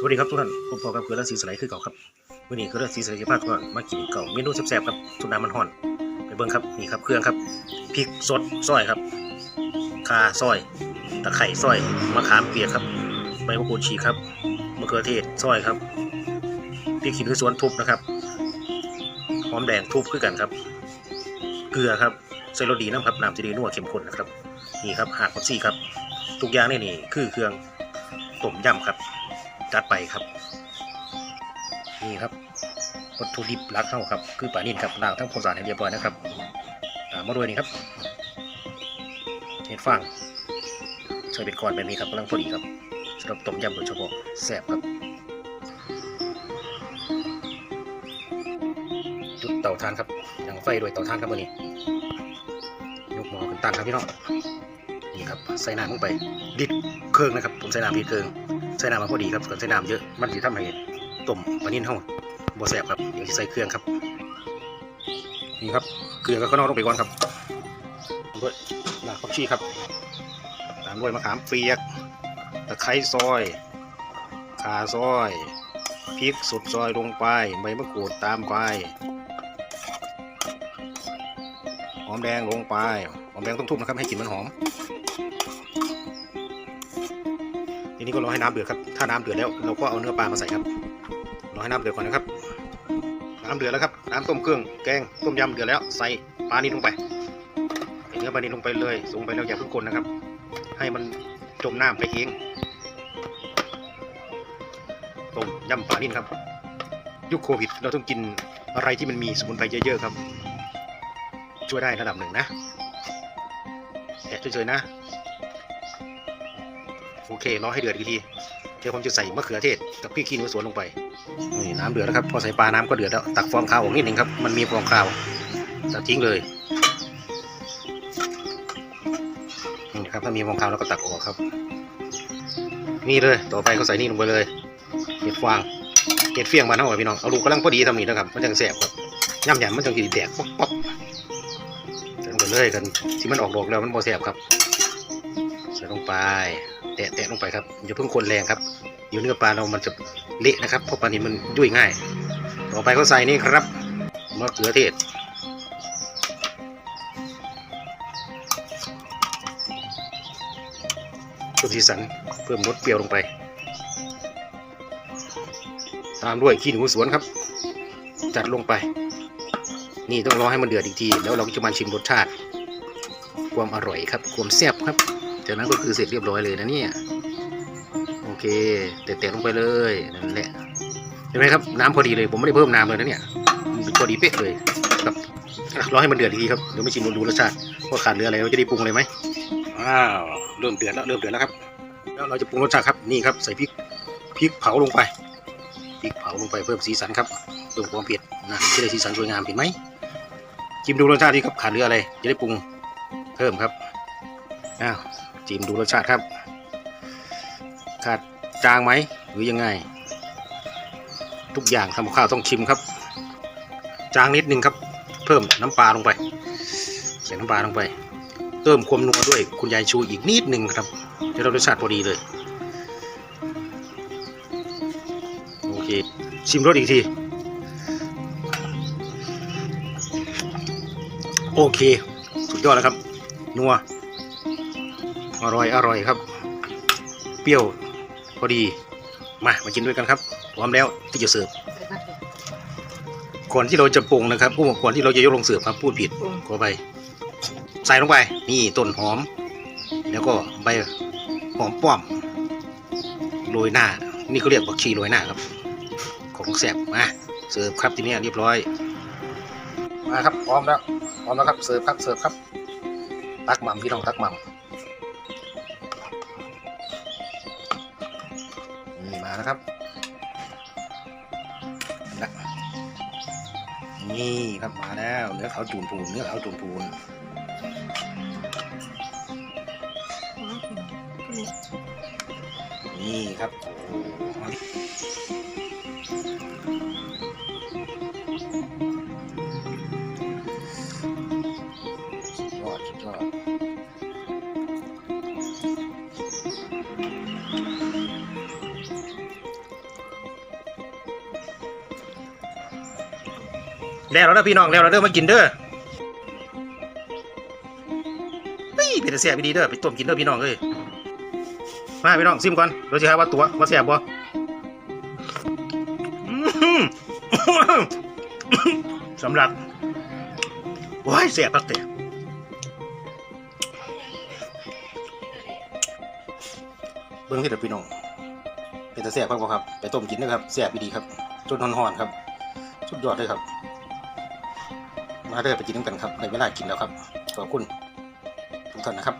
สวัสดีครับทุกท่านผมพอกับคือราศีสไลด์คือเก่าครับวันนี้คือราศีสไลด์จะพาทุกท่านมากินเก่าเมนูแซ่บๆครับสุดน้ำมันห่อน ไปเบิ่งครับนี่ครับเครื่องครับพริกสดซอยครับข่าซอยตะไคร่ซอยมะขามเปียกครับใบมะกรูดฉีกครับมะเขือเทศซอยครับพริกขี้หนูสวนทุบนะครับหอมแดงทุบคือกันครับ เกลือครับใส่รสดีน้ำครับน้ำจะดีนัวเข้มข้นนะครับนี่ครับหากผักชีครับ ทุกอย่างนี่นี่คือเครื่องต้มยำครับ จัดไปครับ นี่ครับวัตถุดิบหลักเข้าครับ คือปลานิ่นครับล้างทั้งความสะอาดให้เรียบร้อยนะครับตามมาด้วยนี่ครับเห็ดฟางใส่เป็นก้อนแบบนี้ครับกำลังพอดีครับสำหรับต้มยำโดยเฉพาะแซ่บครับจุดเตาถ่านครับยังไฟด้วยเตาถ่านครับวันนี้ยกหม้อขึ้นตั้งครับพี่น้องนี่ครับใส่น้ำลงไปดิดเครื่องนะครับ ผมใส่น้ำดิดเครื่อง ใส่น้ำมาพอดีครับส่วนใส่น้ำเยอะมันจะทำให้ต้มปลานิ่นเฮาบ่แซ่บครับเดี๋ยวใส่เครื่องครับ นี่ครับเกลือก็ข้างนอกต้องไปก่อนครับด้วยรากผักชีครับ ตามด้วยมะขามเปียกตะไคร้ซอยข่าซอยพริกสดซอยลงไปใบมะกรูดตามไปหอมแดงลงไปหอมแดงต้องทุบนะครับให้กลิ่นมันหอม นี้ก็รอให้น้ำเดือดครับ ถ้าน้ำเดือดแล้วเราก็เอาเนื้อปลามาใส่ครับ รอให้น้ำเดือดก่อนนะครับ น้ำเดือดแล้วครับ น้ำต้มเครื่อง แกง ต้มยำเดือดแล้ว ใส่ปลานิลลงไปใส่เนื้อปลานิลลงไปเลยลงไปแล้วอย่าเพิ่งคนนะครับ ให้มันจมน้ำไปเอง ต้มยำปลานิลครับ ยุคโควิด เราต้องกินอะไรที่มันมีสมุนไพรเยอะๆครับ ช่วยได้ระดับหนึ่งนะแอะเฉยๆนะ โอเครอให้เดือดอีกทีเดี๋ยวผมจะใส่มะเขือเทศกับพริกขี้หนูสวนลงไปนี่น้ำเดือดแล้วครับพอใส่ปลาน้ำก็เดือดแล้วตักฟองคาวออกนิดหนึ่งครับมันมีฟองคาวตัดทิ้งเลยนี่ครับถ้ามีฟองคาวแล้วก็ตักออกครับ นี่เลยต่อไปก็ใส่นี่ลงไปเลยเห็ดฟางเห็ดเฟียงมาเท่าไหร่พี่น้องเอาลูกกำลังพอดีทำนี่นะครับมันจังแสบครับย่ำยำมันจังกินแตกป๊อกป๊อกใส่ลงไปเลยกันที่มันออกดอกแล้วมันบ่แสบครับใส่ลงไป แตะแตะลงไปครับอย่าเพิ่งคนแรงครับเดี๋ยวเนื้อปลาเรามันจะเละนะครับเพราะปลานิลมันยุ่ยง่าย ต่อไปก็ใส่นี่ครับมะเขือเทศเพิ่มสีสันเพิ่มรสเปรี้ยวลงไป ตามด้วยขี้หนูสวนครับ จัดลงไป นี่ต้องรอให้มันเดือดอีกที แล้วเราก็จะมาชิมรสชาติ ความอร่อยครับ ความแซ่บครับ จากนั้นก็คือเสร็จเรียบร้อยเลยนะเนี่ยโอเคเตะๆลงไปเลยนั่นแหละเห็นไหมครับน้ำพอดีเลยผมไม่ได้เพิ่มน้ำเลยนะเนี่ยมันพอดีเป๊ะเลยครับรอให้มันเดือดอีกทีครับเดี๋ยวไม่ชิมดูรสชาติว่าขาดเหลืออะไรเราจะได้ปรุงเลยไหมอ้าวเริ่มเดือดแล้วเริ่มเดือดแล้วครับแล้วเราจะปรุงรสชาติครับนี่ครับใส่พริกพริกเผาลงไปพริกเผาลงไปเพิ่มสีสันครับเพิ่มความเผ็ดนะจะได้สีสันสวยงามเห็นไหมชิมดูรสชาติที่ครับขาดเหลืออะไรจะได้ปรุงเพิ่มครับอ้าว จิมดูรสชาติครับ ขาดจางไหมหรือยังไง ทุกอย่างทำข้าวต้องชิมครับ จางนิดนึงครับ เพิ่มน้ำปลาลงไป ใส่น้ำปลาลงไปเติมความนัวด้วยคุณยายชูอีกนิดนึงครับจะได้รสชาติพอดีเลย โอเค ชิมรสอีกทีโอเค สุดยอดแล้วครับ นัว อร่อยอร่อยครับ เปรี้ยวพอดี มามากินด้วยกันครับพร้อมแล้วที่จะเสิร์ฟก่อนที่เราจะปรุงนะครับผู้ก่อนที่เราจะยกลงเสิร์ฟครับพูดผิดขอไป ใส่ลงไป นี่ต้นหอม แล้วก็ใบหอมป้อมโรยหน้า นี่เขาเรียกบักชีโรยหน้าครับ ของแซ่บมาเสิร์ฟครับทีนี้เรียบร้อยมาครับพร้อมแล้วพร้อมแล้วครับเสิร์ฟครับเสิร์ฟครับ ตักหม่ำพี่น้องตักหม่ำ นี่มาแล้วครับนะนี่ครับมาแล้วเนื้อขาวจูนปูนเนื้อขาวจูนปูนนี่ครับ แล้วเราเด้อพี่น้องแล้วเราเด้อมากินเด้อเฮ้ยเป็นแต่แซ่ดีเด้อไปต้มกินเด้อพี่น้องเอ้ยมาพี่น้องซิมก่อนเราจะหาว่าตัวว่าแซ่บบ่สำหรับว้ายแซ่บปักเตะเบิ้งที่เด้อพี่น้องเป็นแต่แซ่บครับบ่ครับ ไปต้มกินนะครับแซ่บดีครับจนหอนๆครับ สุดยอดเลยครับ มาเด้อไปกินน้ำกันครับในเวลากินแล้วครับขอบคุณทุกท่านนะครับ